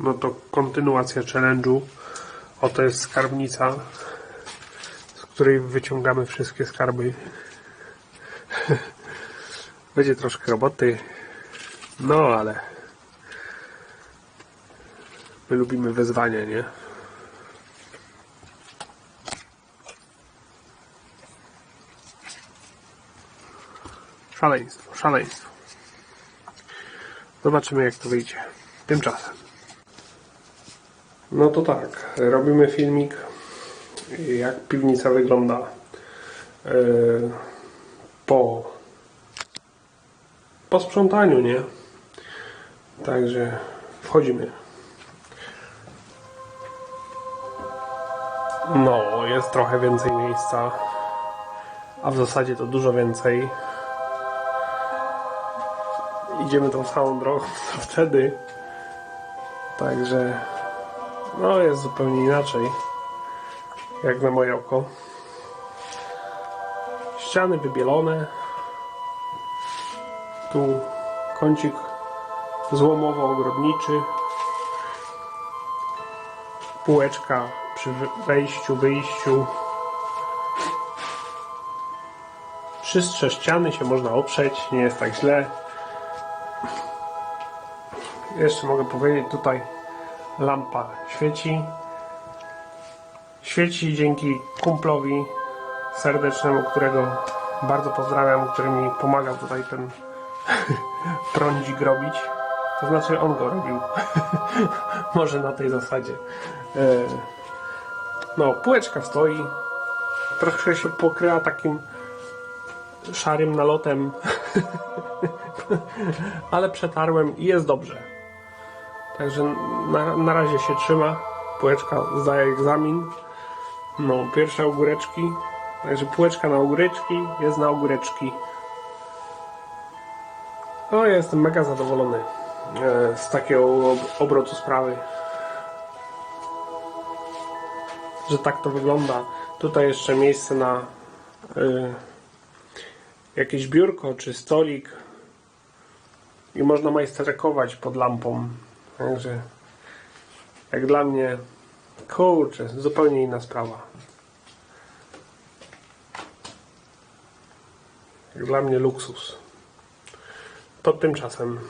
No to kontynuacja challenge'u. Oto jest skarbnica, z której wyciągamy wszystkie skarby. Będzie troszkę roboty. No ale my lubimy wyzwania, nie? Szaleństwo, szaleństwo. Zobaczymy jak to wyjdzie. Tymczasem. No to tak, robimy filmik jak piwnica wygląda yy, po po sprzątaniu, nie? Także wchodzimy. No, jest trochę więcej miejsca, a w zasadzie to dużo więcej. Idziemy tą samą drogą co wtedy. Także no jest zupełnie inaczej. Jak na moje oko. Ściany wybielone. Tu kącik złomowo-ogrodniczy. Półeczka przy wejściu, wyjściu. Czystsze ściany się można oprzeć, nie jest tak źle. Jeszcze mogę powiedzieć, tutaj lampa świeci. Świeci dzięki kumplowi serdecznemu, którego bardzo pozdrawiam, który mi pomagał tutaj ten prądzik robić. To znaczy on go robił. Może na tej zasadzie. E, No, półeczka stoi. Troszkę się pokryła takim szarym nalotem. Ale przetarłem i jest dobrze. Także na, na razie się trzyma. Półeczka zdaje egzamin. No, pierwsze ogóreczki. Także półeczka na ogóreczki jest na ogóreczki. No, ja jestem mega zadowolony e, z takiego ob- obrotu sprawy. Że tak to wygląda. Tutaj jeszcze miejsce na y, jakieś biurko czy stolik i można majsterkować pod lampą. Także jak dla mnie kurczę, zupełnie inna sprawa. Jak dla mnie luksus. To tymczasem